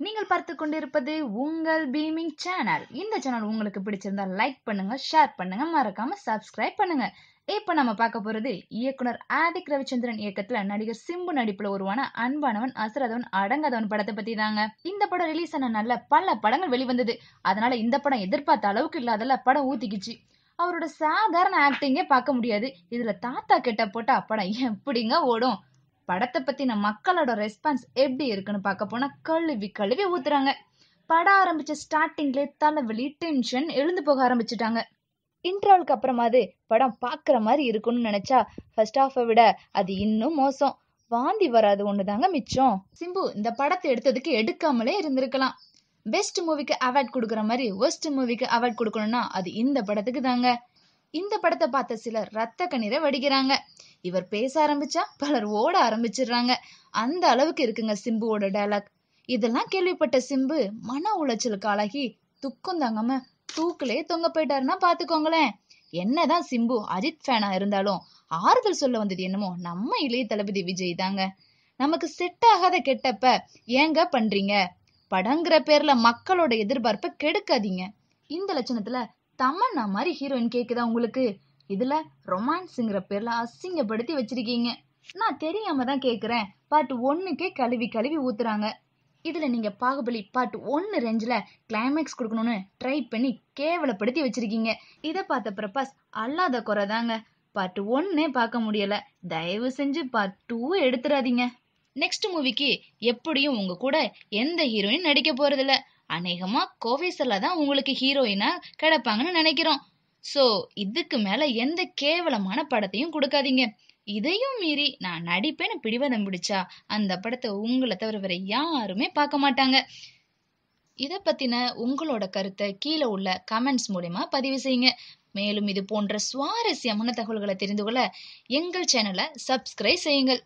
நீங்கள் பார்த்து கொண்டிருப்பது உங்கள் பீமிங் சேனல். இந்த சேனல் உங்களுக்கு பிடிச்சிருந்தா லைக் பண்ணுங்க ஷேர் பண்ணுங்க மறக்காம சப்ஸ்கிரைப் பண்ணுங்க. இப்ப நம்ம பார்க்க போறது இயக்குனர் ஆதிக் ரவிச்சந்திரன் இயக்கத்துல நடிகர் சிம்பு நடிப்புல உருவான அன்பானவன் அசரதவன் அடங்காதவன் படத்தை பத்தி தாங்க இந்த படம் ரிலீஸ் ஆன நல்ல பல படங்கள் வெளிவந்தது. அதனால இந்த படம் எதிர்பார்த்த அளவுக்கு இல்லாதல படம் ஊத்திக்கிச்சு. அவரோட சாதாரண ஆக்டிங்கே பார்க்க முடியாது. இதுல தாத்தா கிட்ட போட்டா படம் எப்படிங்க ஓடும்? படத்தை பத்தின மக்களோட ரெஸ்பான்ஸ் எப்படி இருக்குன்னு பார்க்க போனா கழுவி கழுவி ஊத்துறாங்க. படம் ஆரம்பிச்ச ஸ்டார்டிங்லே தலைவலி டென்ஷன் எழுந்து போக ஆரம்பிச்சுட்டாங்க. இன்டர்வலுக்கு அப்புறமாவது படம் பார்க்குற மாதிரி இருக்கும்னு நினைச்சா ஃபர்ஸ்ட் ஹாஃபை விட அது இன்னும் மோசம். வாந்தி வராது ஒன்று தாங்க மிச்சம். சிம்பு இந்த படத்தை எடுத்ததுக்கு எடுக்காமலே இருந்திருக்கலாம். பெஸ்ட் மூவிக்கு அவார்ட் கொடுக்குற மாதிரி ஒஸ்ட் மூவிக்கு அவார்ட் கொடுக்கணும்னா அது இந்த படத்துக்கு தாங்க இந்த படத்தை பார்த்த சிலர் ரத்த கண்ணீரை வடிக்கிறாங்க. இவர் பேச ஆரம்பிச்சா பலர் ஓட ஆரம்பிச்சிடுறாங்க. அந்த அளவுக்கு இருக்குங்க சிம்புவோட டயலாக் இதெல்லாம் கேள்விப்பட்ட சிம்பு மன உளைச்சலுக்கு ஆளாகி துக்கம் தாங்காம தூக்கிலே தொங்க போயிட்டாருன்னா பாத்துக்கோங்களேன். என்னதான் சிம்பு அஜித் ஃபேனா இருந்தாலும் ஆறுதல் சொல்ல வந்தது என்னமோ நம்ம இளைய தளபதி விஜய் தாங்க. நமக்கு செட் ஆகாத கெட்டப்ப ஏங்க பண்றீங்க? படங்கிற பேர்ல மக்களோட எதிர்பார்ப்பை கெடுக்காதீங்க. இந்த லட்சணத்துல தமன்னா மாதிரி ஹீரோயின் கேக்குதா உங்களுக்கு? இதுல ரொமான்ஸுங்கிற பேர்ல அசிங்கப்படுத்தி வச்சிருக்கீங்க. நான் தெரியாம தான் கேக்குறேன். பாட்டு ஒன்றுக்கே கழுவி கழுவி ஊத்துறாங்க. இதுல நீங்க பாகுபலி பாட்டு ஒன்னு ரேஞ்சில கிளைமேக்ஸ் கொடுக்கணும்னு ட்ரை பண்ணி கேவலப்படுத்தி வச்சிருக்கீங்க. இதை பார்த்த பிரபாஸ் அல்லாத குறைதாங்க பாட்டு ஒன்னே பார்க்க முடியல. தயவு செஞ்சு பார்ட் டூ எடுத்துடாதீங்க நெக்ஸ்ட் மூவிக்கு எப்படியும் உங்க கூட எந்த ஹீரோயின் நடிக்க போறதில்ல. அநேகமா கோவேசல்ல தான் உங்களுக்கு ஹீரோயினா கிடப்பாங்கன்னு நினைக்கிறோம். சோ இதுக்கு மேல எந்த கேவலமான படத்தையும் கொடுக்காதீங்க. இதையும் மீறி நான் நடிப்பேன்னு பிடிவாதம் பிடிச்சா அந்த படத்தை உங்களை தவிர வேற யாருமே பார்க்க மாட்டாங்க. இதை பத்தின உங்களோட கருத்தை கீழே உள்ள கமெண்ட்ஸ் மூலயமா பதிவு செய்யுங்க. மேலும் இது போன்ற சுவாரஸ்யமான தகவல்களை தெரிந்து கொள்ள எங்கள் சேனலை சப்ஸ்கிரைப் செய்யுங்கள்.